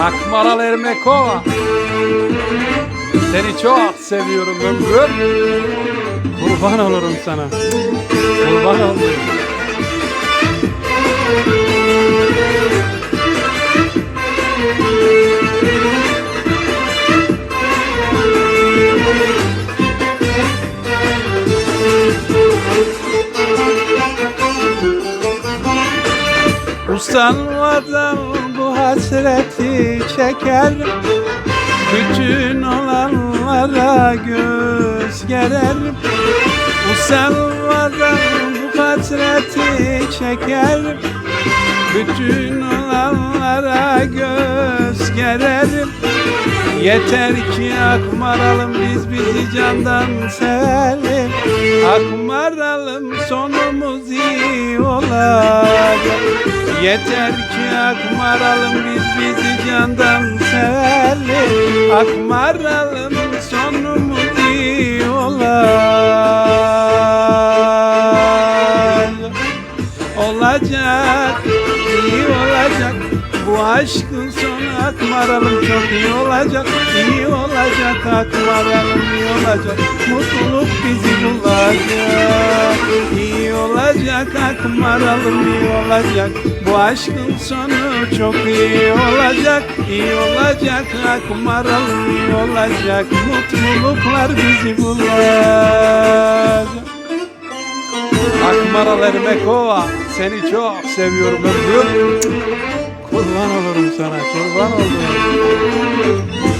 Akmaral Ermekova. Seni çok seviyorum ömrüm. Kurban olurum sana. Kurban olurum. Usanmadan bu hasreti çekerim Bütün olanlara göz gererim Usanmadan bu hasreti çekerim Bütün olanlara göz gererim Yeter ki akmaralım biz bizi candan sevelim. Akmaralım sonumuz iyi olacak Yeter ki akmaralım biz bizi candan sevelim Akmaralım sonumuz iyi olacak Olacak, iyi olacak. Bu aşkın sonu akmaralım çok iyi olacak. İyi olacak akmaralım iyi olacak. Mutluluk bizi bulacak olacak akmaralım iyi olacak Bu aşkın sonu çok iyi olacak iyi olacak akmaralım iyi olacak Mutluluklar bizi bulacak Akmaral Ermekova seni çok seviyorum ömrüm. Kurban olurum sana kurban olurum.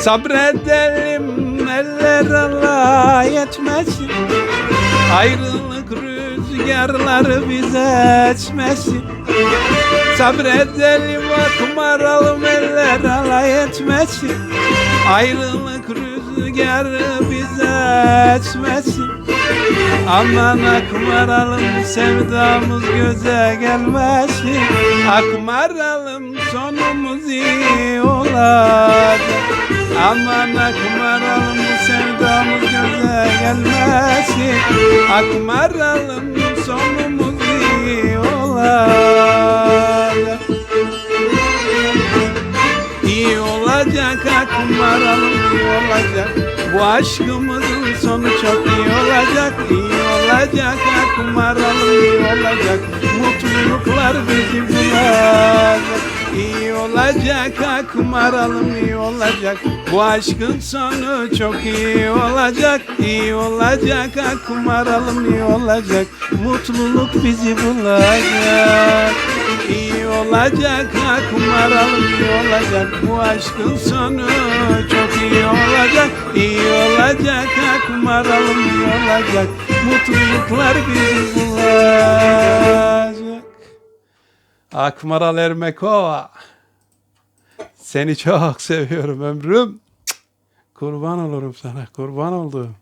Sabredelim eller Allah yetmesin Ayrılık rüzgarları bize etmesin. Sabredelim akmaralım eller Allah yetmesin Ayrılık rüzgarı bize etmesin. Aman akmaralım sevdamız göze gelmesin Akmaralım sonumuz iyi olacak. Aman akmaralım sevdamız göze gelmesin. Akmaralım sonumuz iyi olacak. İyi olacak akmaralım iyi olacak. Bu aşkımızın sonu çok iyi olacak. İyi olacak akmaralım iyi olacak. Mutluluklar bizi bulacak İyi olacak akmaralım iyi olacak. Bu aşkın sonu çok iyi olacak. İyi olacak akmaralım iyi olacak. Mutluluk bizi bulacak. İyi olacak akmaralım iyi olacak. Bu aşkın sonu çok iyi olacak. İyi olacak akmaralım iyi olacak. Mutluluklar bizi bulacak Akmaral Ermekova Seni çok seviyorum ömrüm. Kurban olurum sana kurban oldum